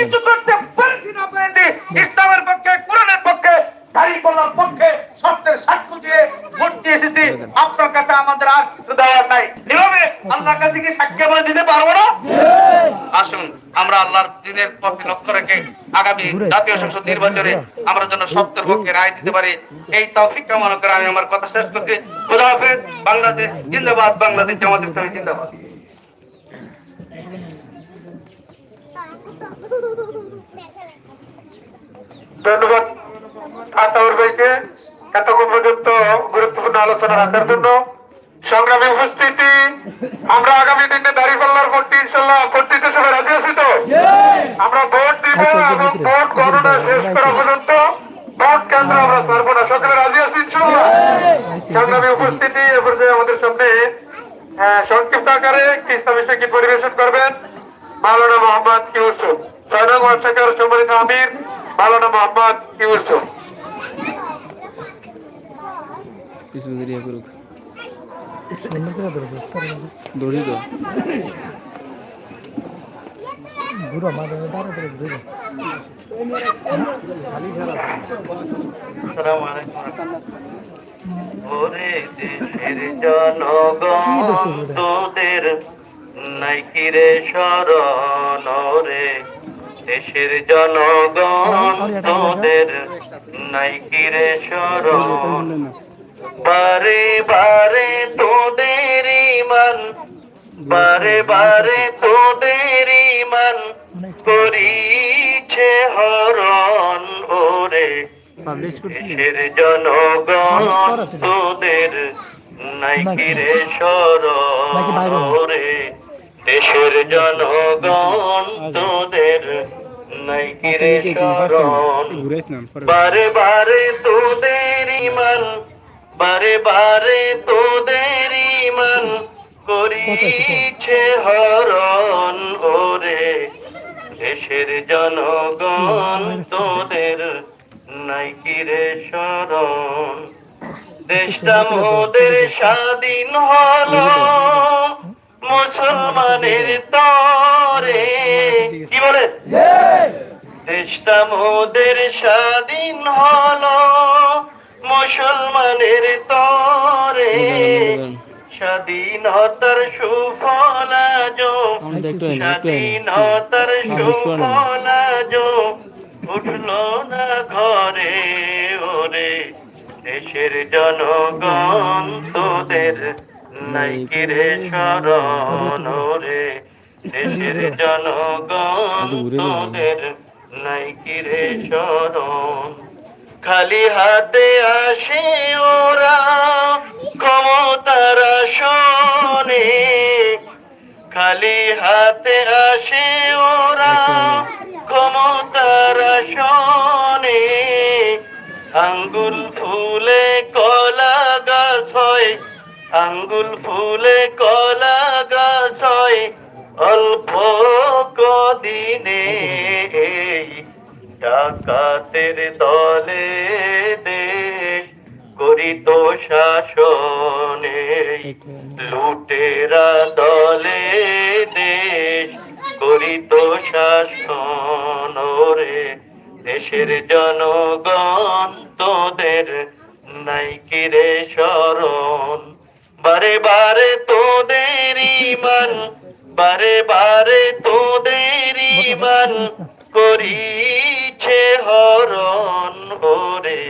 কিছু করতে পারছি না ইসলামের পক্ষে, কোরআনের পক্ষে কলার পক্ষে সত্যের সাক্ষ্য দিয়ে ভর্তি এসেছি। আপনার কাছে আমাদের আর কিছু দেওয়ার নাই। আল্লাহর কাছে কি দিতে পারব না? আসুন, আমরা আল্লাহর দিনের পক্ষে লক্ষ্য রেখে আগামী জাতীয় সংসদ নির্বাচনে আমরা যেন সত্যের পক্ষে রায় দিতে পারি। এই তৌফিক কামনা করে আমি আমার কথা শেষ করছি। খোদা হাফেজ, বাংলাদেশ জিন্দাবাদ, বাংলাদেশ জামাত ইসলামী জিন্দাবাদ। ধন্যবাদ আতাউর ভাইকে এতক্ষণ পর্যন্ত গুরুত্বপূর্ণ আলোচনা রাখার জন্য। সংগ্রামী উপস্থিতি আমরা আগামী দিনে দাঁড়িপাল্লার ভোটটি ইনশাল্লাহ ভোট সবাই রাজি আছি তো? আমরা ভোট দিব এবং ভোট গণনা শেষ করা পর্যন্ত ভোট কেন্দ্র আমরা ছাড়বো না। সকলে রাজি আছি ইনশাল্লাহ সংগ্রামী উপস্থিতি এ পর্যায়ে আমাদের সামনে সংক্ষিপ্ত আকারে একটি ইসলামী সংগীত পরিবেশন করবেন? মাওলানা মোহাম্মদ ইউসুফ। ছয় নং ওয়ার্ড শাখার সম্মানিত আমির মাওলানা মোহাম্মদ ইউসুফ। কিছু দেরি করুক। দৌড়ি তো। ঘুরো মাঝে দাঁড়া ধরে ঘুরো ওরে দেশের জনগণ তোদের নাইকিরে শরণ রে? দেশের জনগণ তোদের নাইকিরে শরণ? বারে বারে তোদের ইমান বারে বারে তোদের ইমান করিছে হরণ ওরে। দেশের জনগণ তোদের নাইকিরে সরে দেশের জনগণ তোদের নাইকিরে শরণ। বারে বারে তোদের ইমান বারে বারে তোদের ইমান করিছে হরণ ওরে। দেশের জনগণ তোদের নাইকিরে শরণ। দেশটা মোদের স্বাধীন হলো। মুসলমানের তরে। কি বলে? দেশটা মোদের স্বাধীন হলো মুসলমানের তরে। স্বাধীনতার সুফল আজ আমাদের একটু আইন, একটু আইন, স্বাধীনতার আমাদের সুফল উঠল না ঘরে ওরে দেশের জনগণ তোদের নাইকিরে শরণ ওরে দেশের জনগণ তোদের নাইকিরে শরণ খালি হাতে আসে ওরা ক্ষমতার আসনে। খালি হাতে আসে ওরা ক্ষমতার আসনে। আঙ্গুল ফুলে আঙ্গুল ফুলে কলা গাছ অল্প কদিনে। এই ডাকাতের দলে দেশ করিত শাসনে। লুটেরা দলে দেশ করিত শাসন রে। দেশের জনগণ তোদের নাইকিরে শরণ? বারে বারে তোদের ইমান, বারে বারে তোদের ইমান করিছে হরণ ওরে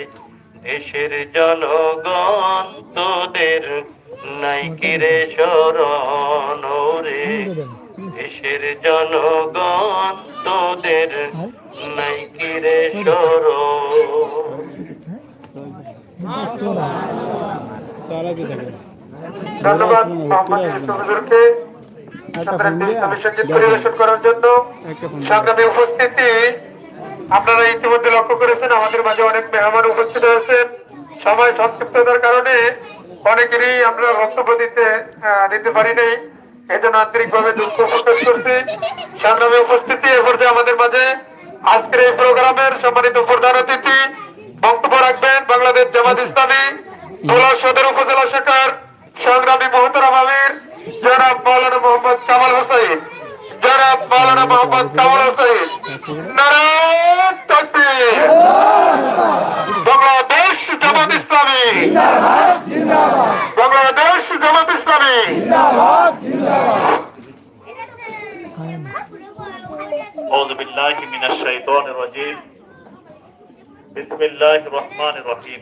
দেশের জনগণ তোদের নাইকিরে শরণ ওরে। দেশের জনগণ তোদের নাইকিরে শরণ। থাকে ধন্যবাদ পরিবেশন করার জন্য উপস্থিতি। আপনারা ইতিমধ্যে লক্ষ্য করেছেন আমাদের মাঝে অনেক মেহমান উপস্থিত হয়েছেন সময় সংক্ষিপ্ততার কারণে অনেকেরই আমরা বক্তব্য দিতে দিতে পারি নাই। এজন্য আন্তরিকভাবে দুঃখ প্রকাশ করছি। সংগ্রামী উপস্থিতি এ পর্যায়ে আমাদের মাঝে আজকের এই প্রোগ্রামের সম্মানিত প্রধান অতিথি বক্তব্য রাখবেন বাংলাদেশ জামাত ইসলামী ভোলা সদর উপজেলা শাখার সংগ্রামী মোহতরাম আমির জনাব মৌলানা মোহাম্মদ কামাল হোসাইন জনাব মাওলানা মোহাম্মদ কামাল হোসেন নারায়ণ তাকবীর বাংলাদেশ জামাত ইসলামী বাংলাদেশ জামাত ইসলামী أعوذ بالله من الشيطان الرجيم بسم الله الرحمن الرحيم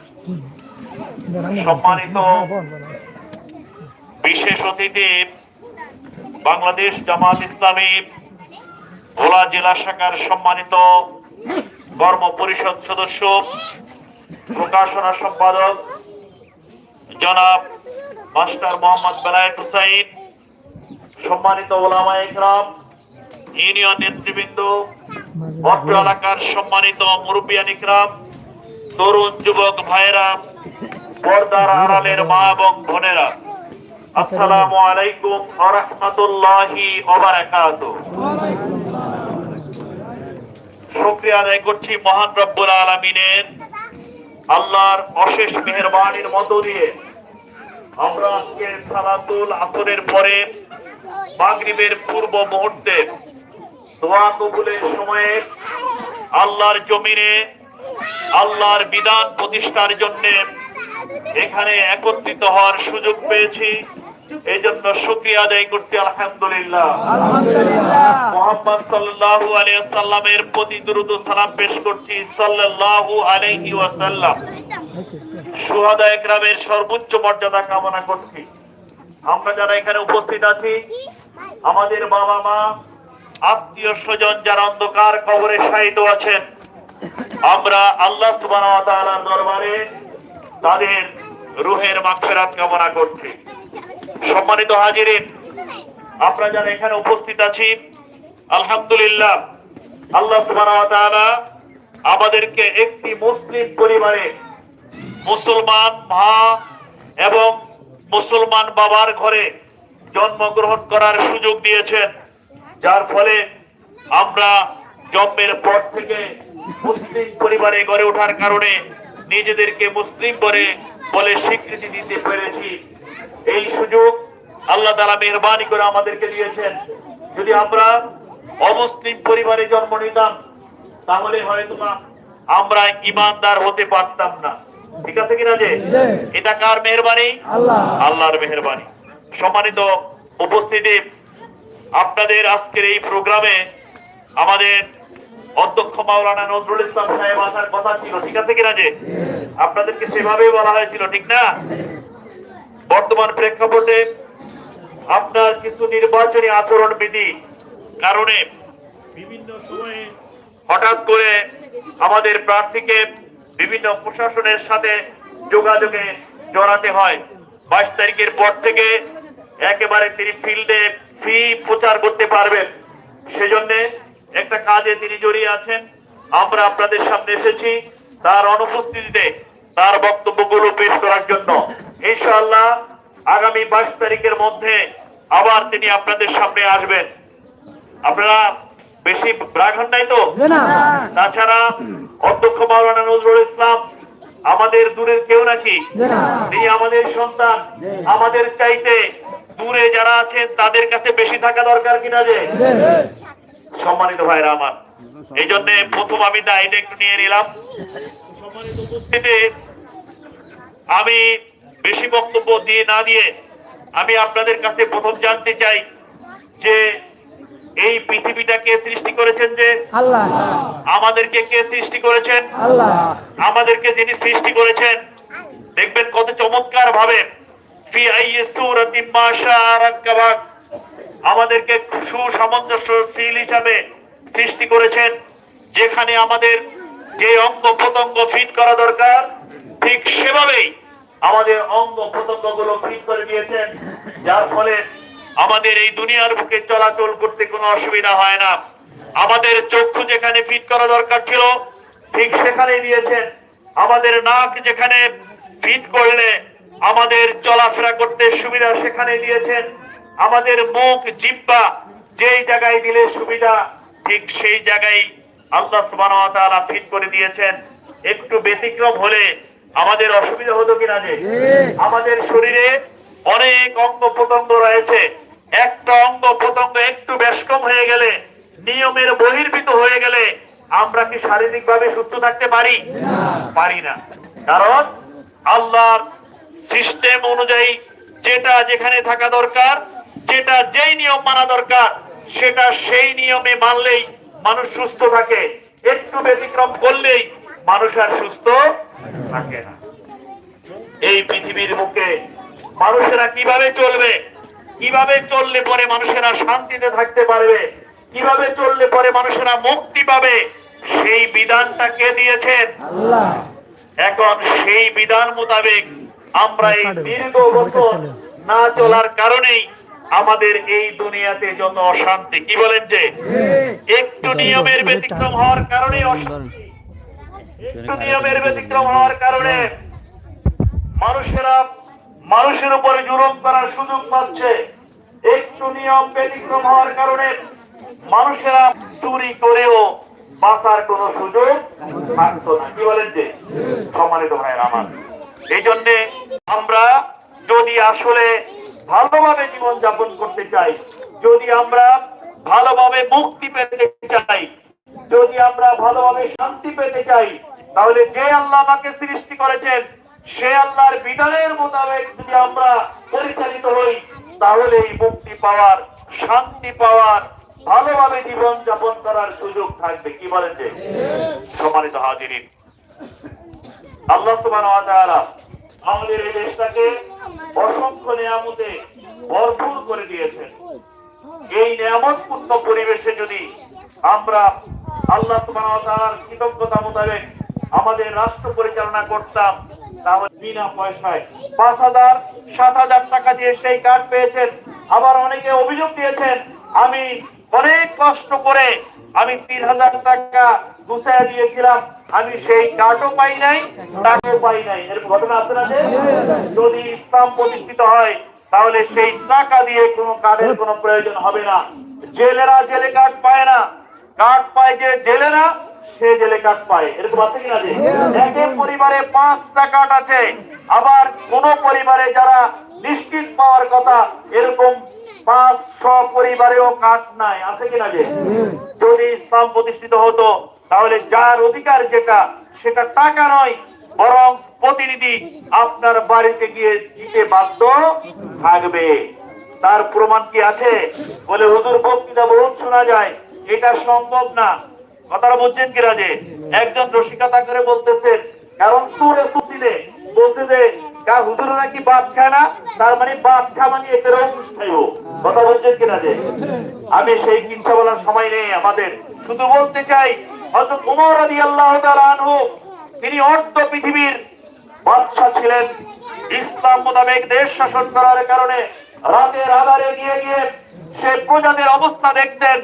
সম্মানিত বিশেষ অতিথি বাংলাদেশ জামাত ইসলামী ভোলা জেলা শাখার সম্মানিত কর্ম পরিষদ সদস্য প্রকাশনা সম্পাদক জনাব মাস্টার মোহাম্মদ বেলায়েত হুসাইন সম্মানিত ওলামা ইকরাম ইউনিয়ন নেতৃবৃন্দ অত্র এলাকার সম্মানিত মুরব্বিয়ান ইকরাম তরুণ যুবক ভাইয়েরা পর্দার আড়ালের মা এবং বোনেরা আসসালামু আলাইকুম ওয়া রাহমাতুল্লাহি ওয়া বারাকাতুহু আদায় করছি মহান রব্বুল আলামিনের আল্লাহর অশেষ মেহেরবানির মধ্য দিয়ে। আমরা আজকে সালাতুল আসরের পরে মাগরিবের পূর্ব মুহূর্তে দোয়া কবুলের সময়ে আল্লাহর জমিনে আল্লাহর বিধান প্রতিষ্ঠার জন্য এখানে একত্রিত হওয়ার সুযোগ পেয়েছি। এই জন্য শুক্রিয়া আদায় করছি আলহামদুলিল্লাহ। মোহাম্মদ সাল্লাল্লাহু আলাইহি সাল্লামের প্রতি দুরূদ সালাম পেশ করছি সাল্লাল্লাহু আলাইহি ওয়াসাল্লাম। সুহাদা একরামের সর্বোচ্চ মর্যাদা কামনা করছি। আমরা যারা এখানে উপস্থিত আছি আমাদের বাবা মা আত্মীয় স্বজন যারা অন্ধকার কবরে শায়িত আছেন আমরা আল্লাহ সুবহানাহু ওয়া তাআলার দরবারে তাদের রুহের মাগফিরাত কামনা করছি। সম্মানিত হাজিরিন, আমরা যারা এখানে উপস্থিত আছি, আলহামদুলিল্লাহ, আল্লাহ আমাদেরকে একটি মুসলিম পরিবারে মুসলমান মা এবং মুসলমান বাবার ঘরে জন্মগ্রহণ করার সুযোগ দিয়েছেন। যার ফলে আমরা জন্মের পর থেকে মুসলিম পরিবারে গড়ে ওঠার কারণে নিজেদেরকে মুসলিম বলে বলে স্বীকৃতি দিতে পেরেছি। এই সুযোগ আল্লাহ তালা মেহরবানি করে আমাদেরকে দিয়েছেন। যদি আমরা অমুসলিম পরিবারে জন্ম নিতাম তাহলে হয়তো আমরা ইমানদার হতে পারতাম না। ঠিক আছে কিনা যে? এটা কার মেহরবানি? আল্লাহর মেহরবানি। সম্মানিত উপস্থিতি আপনাদের আজকের এই প্রোগ্রামে আমাদের অধ্যক্ষ মাওলানা নজরুল ইসলাম সাহেব আসার কথা ছিল, ঠিক আছে কিনা যে? আপনাদেরকে সেভাবেই বলা হয়েছিল, ঠিক না? বর্তমান প্রেক্ষাপটে আপনার কিছু নির্বাচনী আচরণ বিধি কারণে বিভিন্ন সময়ে হঠাৎ করে আমাদের প্রার্থীকে বিভিন্ন প্রশাসনের সাথে যোগাযোগে জড়াতে হয়। বাইশ তারিখের পর থেকে একেবারে তিনি ফিল্ডে ফি প্রচার করতে পারবেন। সেজন্য একটা কাজে তিনি জড়িয়ে আছেন। আমরা আপনাদের সামনে এসেছি তার অনুপস্থিতিতে তার বক্তব্যগুলো পেশ করার জন্য। ইনশাআল্লাহ আগামী বাইশ তারিখের মধ্যে আবার তিনি আপনাদের সামনে আসবেন। আপনারা বেশি হন নাই তো? তাছাড়া অধ্যক্ষ মাওলানা নজরুল ইসলাম আমাদের দূরের কেউ নাকি? তিনি আমাদের সন্তান। আমাদের চাইতে দূরে যারা আছেন তাদের কাছে বেশি থাকা দরকার কিনা যে? সম্মানিত ভাইরা আমার। এই জন্য প্রথম আমি দায়িত্ব একটু নিয়ে নিলাম। সম্মানিত উপস্থিতি আমি বেশি বক্তব্য দিয়ে না দিয়ে আমি আপনাদের কাছে প্রথম জানতে চাই যে এই পৃথিবীটা কে সৃষ্টি করেছেন যে? আল্লাহ। আমাদেরকে কে সৃষ্টি করেছেন? আল্লাহ। আমাদেরকে যিনি সৃষ্টি করেছেন দেখবেন কত চমৎকার ভাবে ফি আইয়ি সূরাতিন মা শাআ রাক্কাবাক। আমাদেরকে সুসামঞ্জস্যশীল হিসাবে সৃষ্টি করেছেন, যেখানে আমাদের যে অঙ্গ প্রত্যঙ্গ ফিট করা দরকার, ঠিক সেভাবেই আমাদের অঙ্গ প্রত্যঙ্গগুলো ফিট করে দিয়েছেন, যার ফলে আমাদের এই দুনিয়ার বুকে চলাচল করতে কোনো অসুবিধা হয় না। আমাদের চক্ষু যেখানে ফিট করা দরকার ছিল, ঠিক সেখানেই দিয়েছেন। আমাদের নাক যেখানে ফিট করলে আমাদের চলাফেরা করতে সুবিধা সেখানে দিয়েছেন। আমাদের মুখ জিব্বা যেই জায়গায় দিলে সুবিধা ঠিক সেই জায়গায় আল্লাহ সুবহানাহু ফিট করে দিয়েছেন। একটু ব্যতিক্রম হলে আমাদের অসুবিধা হতো কিনা যে? আমাদের শরীরে অনেক অঙ্গ প্রত্যঙ্গ রয়েছে। একটা অঙ্গ প্রত্যঙ্গ একটু বেশকম হয়ে গেলে নিয়মের বহির্ভূত হয়ে গেলে আমরা কি শারীরিকভাবে সুস্থ থাকতে পারি? পারি না। কারণ আল্লাহর সিস্টেম অনুযায়ী যেটা যেখানে থাকা দরকার যেটা যেই নিয়ম মানা দরকার সেটা সেই নিয়মে মানলেই মানুষ সুস্থ থাকে। একটু ব্যতিক্রম করলেই মানুষ আর সুস্থ থাকে না। এই পৃথিবীর মুখে মানুষেরা কীভাবে চলবে? কীভাবে চললে পরে মানুষেরা শান্তিতে থাকতে পারবে? কীভাবে চললে পরে মানুষেরা মুক্তি পাবে? সেই বিধানটা কে দিয়েছেন? এখন সেই বিধান মোতাবেক আমরা এই দীর্ঘ বছর না চলার কারণেই আমাদের এই দুনিয়াতে যত অশান্তি কি বলেন যে? একটু নিয়মের ব্যতিক্রম হওয়ার কারণে অশান্তি। একটু নিয়মের ব্যতিক্রম হওয়ার কারণে মানুষেরা মানুষের উপরে জুলুম করার সুযোগ পাচ্ছে। একটু নিয়ম ব্যতিক্রম হওয়ার কারণে মানুষেরা চুরি করেও বাঁচার কোনো সুযোগ থাকতো না। কি বলেন যে? সম্মানিত ভাইয়ের আমার। এই জন্যে আমরা যদি আসলে ভালোভাবে জীবন যাপন করতে চাই। যদি আমরা ভালোভাবে মুক্তি পেতে চাই যদি আমরা ভালোভাবে শান্তি পেতে চাই তাহলে যে আল্লাহ আমাকে সৃষ্টি করেছেন সে আল্লাহর বিধানের মোতাবেক যদি আমরা পরিচালিত হই তাহলে এই মুক্তি পাওয়ার শান্তি পাওয়ার ভালোভাবে জীবন যাপন করার সুযোগ থাকবে। কি বলেন যে? সম্মানিত হাজিরিন আল্লাহ তাআলা আমাদের এই দেশটাকে অসংখ্য নিয়ামতে ভরপুর করে দিয়েছেন। এই নিয়ামতপূর্ণ পরিবেশে যদি আমরা আল্লাহ তাআলার কৃতজ্ঞতা মোতাবেক আমাদের রাষ্ট্র পরিচালনা করতাম, তাহলে বিনা পয়সায় পাঁচ হাজার, সাত হাজার টাকা দিয়ে সেই কার্ড পেয়েছেন। আবার অনেকে অভিযোগ দিয়েছেন, আমি অনেক কষ্ট করে আমি তিন হাজার টাকা গুছায় দিয়েছিলাম। আমি সেই কার্ডও পাই নাই, টাকাও পাই নাই। এরকম ঘটনা আছে না যে? যদি ইসলাম প্রতিষ্ঠিত হয়, তাহলে সেই টাকা দিয়ে কোনো কার্ডের কোনো প্রয়োজন হবে না। জেলেরা জেলে কার্ড পায় না। কার্ড পায় যে জেলেরা, সে জেলে কার্ড পায়। এরকম আছে কিনা যে? একে পরিবারে পাঁচটা কার্ড আছে। আবার কোন পরিবারে যারা নিশ্চিত পাওয়ার কথা, এরকম পাঁচ পরিবারেও কার্ড নাই, আছে কিনা যে? যদি ইসলাম প্রতিষ্ঠিত হতো, তাহলে যার অধিকার যেটা, সেটা টাকা নয়, বরং প্রতিনিধি আপনার বাড়িতে গিয়ে দিতে বাধ্য থাকবে। তার প্রমাণ কি আছে? বলে হুজুর, বক্তৃতা বহুত শোনা যায়। এটা সম্ভব না। কথাটা বুঝছেন কি রাজে? একজন রসিকতা করে বলতেছেন কারণ সুরে সুসিলে বলছে যে কা হুজুর নাকি বাদ খায় না? তার মানে বাদ খা মানে এদের অনুষ্ঠায় কথা বলছেন কি রাজে আমি সেই বলার সময় নেই আমাদের। শুধু বলতে চাই, হযরত ওমর রাদিয়াল্লাহু তাআলা আনহু, তিনি অর্ধ পৃথিবীর বাদশাহ ছিলেন। ইসলাম মোতাবেক দেশ শাসন করার কারণে রাতের আধারে গিয়ে গিয়ে সে প্রজাদের অবস্থা দেখতেন।